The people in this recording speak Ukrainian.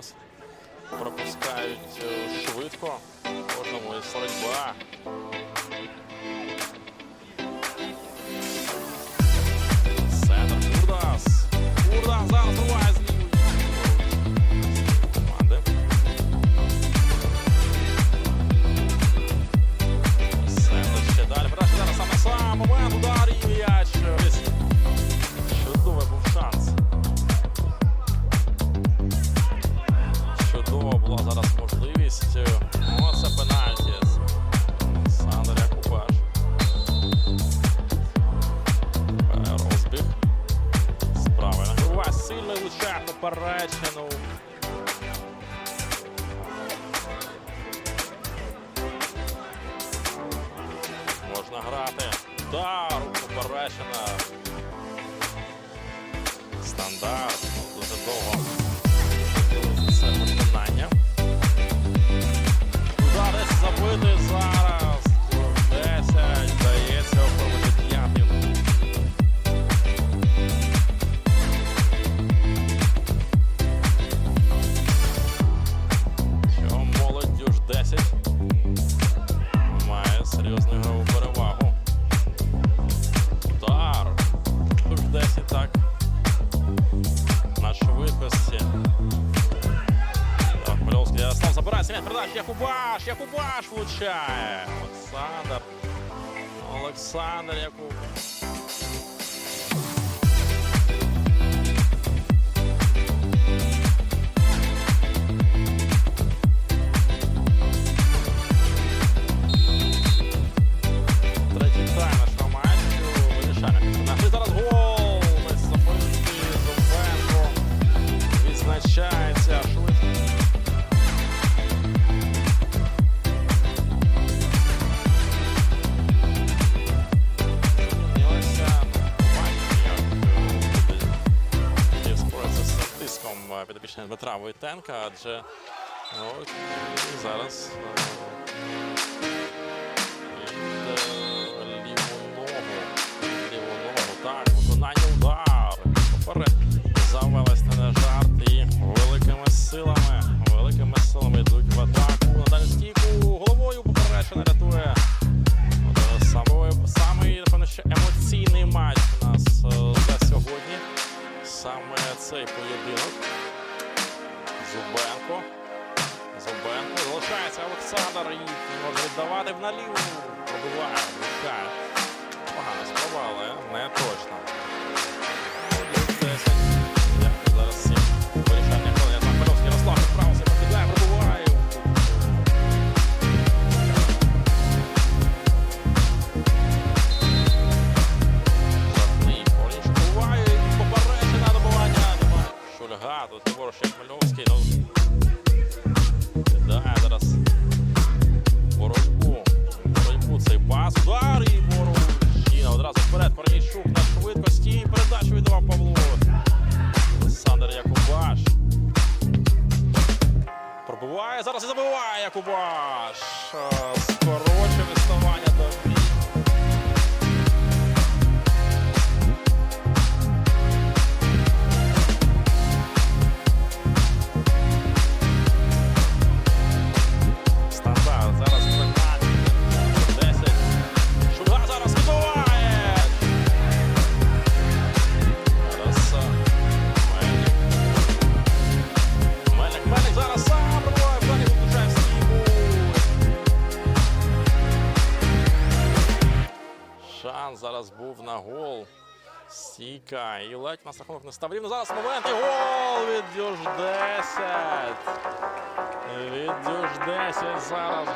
Warriors пропускають е, швидко. Кожному і боротьба. Сильно влучає поперечину. Можна грати. Удар, поперечина. Стандарт. Ярослав забирається м'яч передач. Якубаш! Якубаш влучає. Олександр. Олександр Якуб. Дмитра Войтенка, адже ну, і зараз ліву ногу. Ліву ногу. Так, виконання удар. Поперед завелась на жарт і великими силами, великими силами йдуть в атаку. На дальню стійку головою поперечина рятує. Е, самий, напевно, що емоційний матч у нас е, за сьогодні. Саме цей поєдинок. Залишається Олександр і може віддавати в наліву. Пробиває, Парнійчук на швидкості. Передачу віддавав Павло. Олександр Якубаш. Пробиває. Зараз і забиває Якубаш. Е, Стійка. І ледь на рахунок не став рівно. Зараз момент і гол від Дюж 10. Від Дюж 10 зараз.